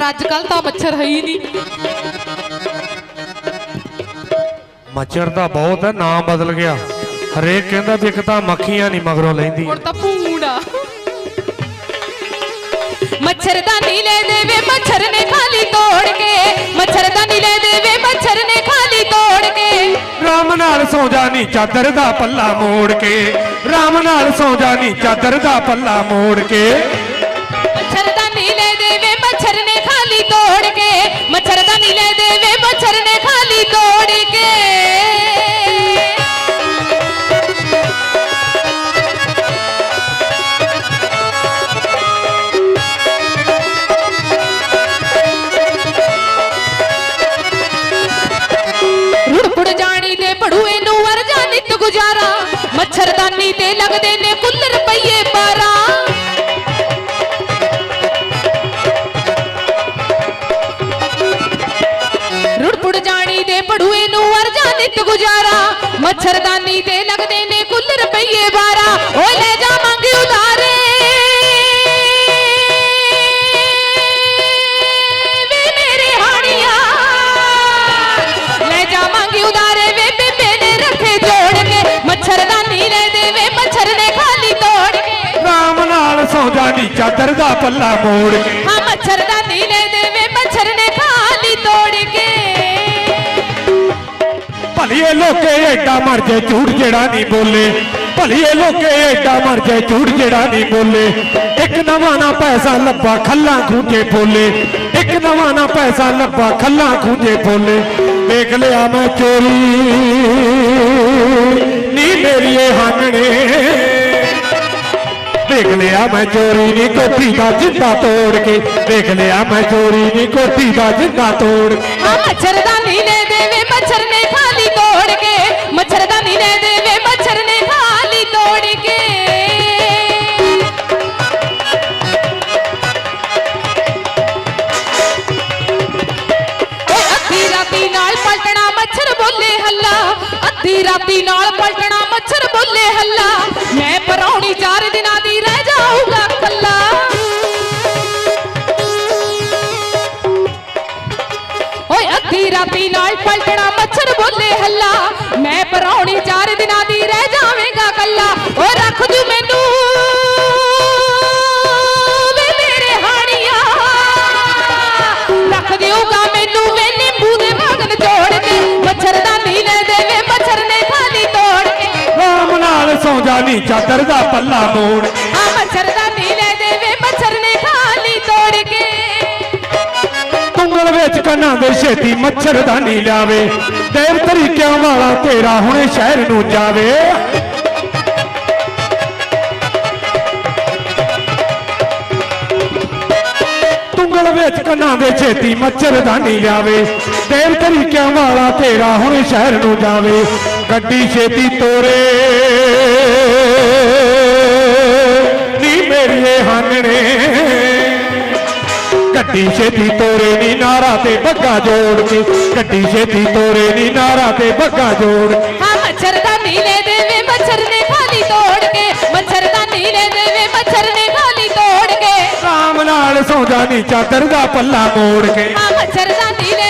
ਪਰ ਅੱਜ ਕੱਲ ਤਾਂ ਮੱਛਰ ਹੈ ਹੀ ਨਹੀਂ। ਮੱਛਰ ਤਾਂ ਬਹੁਤ ਹੈ ਨਾਮ ਬਦਲ ਗਿਆ। ਹਰੇਕ ਕਹਿੰਦਾ ਵੀ ਇੱਕ ਤਾਂ ਮੱਖੀਆਂ ਨਹੀਂ ਮਗਰੋਂ ਲੈਂਦੀ। ਹੁਣ ਤਾਂ ਭੂੰਡਾ ਮੱਛਰਦਾਨੀ ਲੈ ਦੇਵੇ ਮੱਛਰ ਨੇ ਖਾਲੀ ਤੋੜ ਕੇ। ਮੱਛਰਦਾਨੀ ਲੈ ਦੇਵੇ ਮੱਛਰ ਨੇ ਖਾਲੀ ਤੋੜ ਕੇ। ਰਾਮ ਨਾਲ ਸੌ ਜਾਨੀ ਚਾਦਰ ਦਾ ਪੱਲਾ ਮੋੜ ਕੇ। ਰਾਮ ਨਾਲ ਸੌ ਜਾਨੀ ਚਾਦਰ ਦਾ ਪੱਲਾ ਮੋੜ ਕੇ। ਮੱਛਰ ਨੇ ਖਾਲੀ ਤੋੜ ਕੇ ਮੱਛਰਦਾਨੀ ਲੈ ਦੇਵੇ, ਮੱਛਰ ਨੇ ਖਾਲੀ ਤੋੜ ਕੇ। ਰੁੜਪੁੜ ਜਾਣੀ ਦੇ ਪੜੂਏ ਨੂੰ ਵਰਜਾ ਨਿਤ ਗੁਜ਼ਾਰਾ, ਮੱਛਰਦਾਨੀ ਤੇ ਲੱਗਦੇ ਨੇ ਕੁੱਲ ਜਾਣੀ ਦੇ ਪੜੂਏ ਨੂੰ ਵਰਜਾ ਨਿਤ ਗੁਜ਼ਾਰਾ। ਮੱਛਰਦਾਨੀ ਤੇ ਲੱਗਦੇ ਨੇ ਕੁੱਲ ਰੁਪਈਏ 12 ਓਏ ਲੈ ਜਾ ਮੰਗ ਉਧਾਰੇ। ਵੇ ਮੇਰੇ ਹਾਣੀਆਂ। ਲੈ ਜਾ ਮੰਗ ਉਧਾਰੇ ਵੇ ਬੇਬੇ ਨੇ ਰੱਖੇ ਜੋੜ ਕੇ। ਮੱਛਰਦਾਨੀ ਲੈ ਦੇਵੇ ਮੱਛਰ ਨੇ ਖਾਲੀ ਤੋੜ ਕੇ। ਰਾਮ ਨਾਲ ਸੌ ਜਾਨੀ ਚਾਦਰ ਦਾ ਪੱਲਾ ਮੋੜ ਕੇ। ਹਾਂ ਮੱਛਰਦਾਨੀ ਲੈ ਦੇਵੇ ਭਲੀਏ ਲੋਕੇ ਐਡਾ ਮਰ ਜੇ ਝੂਠ ਜਿਹੜਾ ਨਹੀਂ ਬੋਲੇ ਭਲੀਏ ਲੋਕੇ ਐਡਾ ਮਰ ਜੇ ਝੂਠ ਜਿਹੜਾ ਨਹੀਂ ਬੋਲੇ ਇੱਕ ਨਵਾਂ ਨਾ ਪੈਸਾ ਲੱਭਾ ਖੱਲਾ ਖੂੰਜੇ ਫੋਲੇ ਇੱਕ ਨਵਾਂ ਨਾ ਪੈਸਾ ਲੱਭਾ ਖੱਲਾ ਖੂੰਜੇ ਫੋਲੇ ਦੇਖ ਲਿਆ ਮੈਂ ਚੋਰੀ ਨੀ ਮੇਰੀਏ ਹਾਨਣੇ ਦੇਖ ਲਿਆ ਮੈਂ ਚੋਰੀ ਨੀ ਕੋਠੀ ਦਾ ਜਿੰਦਾ ਤੋੜ ਕੇ ਦੇਖ ਲਿਆ ਮੈਂ ਚੋਰੀ ਨੀ ਕੋਠੀ ਦਾ ਜਿੰਦਾ ਤੋੜ ਕੇ ਹਾਂ ਮੱਛਰਦਾਨੀ ਲੈ ਦੇਵੇ ਮੱਛਰ ਨੇ ਅੱਧੀ ਰਾਤੀ ਨਾਲ ਪਲਟਣਾ ਮੱਛਰ ਬੋਲੇ ਹੱਲਾ। ਮੈਂ ਪਰੌਣੀ ਚਾਰ ਦਿਨਾਂ ਦੀ ਰਹਿ ਜਾਊਗਾ ਕੱਲਾ। ਓਏ ਅੱਧੀ ਰਾਤੀ ਨਾਲ ਪਲਟਣਾ ਮੱਛਰ ਬੋਲੇ ਹੱਲਾ। ਮੈਂ ਪਰੌਣੀ ਜਾਨੀ ਚਾਦਰ ਦਾ ਪੱਲਾ ਮੋੜ ਆ ਮੱਛਰਦਾਨੀ ਲੈ ਦੇਵੇ ਮੱਛਰ ਨੇ ਖਾਲੀ ਤੋੜ ਕੇ। ਤੁੰਗਲ ਵਿੱਚ ਕੰਨਾਂ ਦੇ ਛੇਤੀ ਮੱਛਰਦਾਨੀ ਲਾਵੇ ਦੇਵ ਤਰੀਕਿਆਂ ਵਾਲਾ ਤੇਰਾ ਹੁਣੇ ਸ਼ਹਿਰ ਨੂੰ ਜਾਵੇ। ਤੁੰਗਲ ਵਿੱਚ ਕੰਨਾਂ ਦੇ ਛੇਤੀ ਮੱਛਰਦਾਨੀ ਲਾਵੇ ਦੇਵ ਤਰੀਕਿਆਂ ਵਾਲਾ ਤੇਰਾ ਹੁਣੇ ਸ਼ਹਿਰ ਨੂੰ ਜਾਵੇ। ਗੱਡੀ ਛੇਤੀ ਤੋਰੇ। ਗੱਡੀ ਛੇਤੀ ਤੋਰੇ ਨੀ ਨਾਰਾ ਤੇ ਬੱਗਾ ਜੋੜ ਕੇ। ਗੱਡੀ ਛੇਤੀ ਤੋਰੇ ਨੀ ਨਾਰਾ ਤੇ ਬੱਗਾ ਜੋੜ ਕੇ। ਹਾਂ ਮੱਛਰਦਾਨੀ ਲੈ ਦੇਵੇ ਮੱਛਰ ਨੇ ਖਾਲੀ ਤੋੜ ਕੇ। ਮੱਛਰਦਾਨੀ ਲੈ ਦੇਵੇ ਮੱਛਰ ਨੇ ਖਾਲੀ ਤੋੜ ਕੇ। ਰਾਮ ਨਾਲ ਸੌ ਜਾਨੀ ਚਾਦਰ ਦਾ ਪੱਲਾ ਮੋੜ ਕੇ। ਹਾਂ ਮੱਛਰਦਾਨੀ ਲੈ ਦੇਵੇ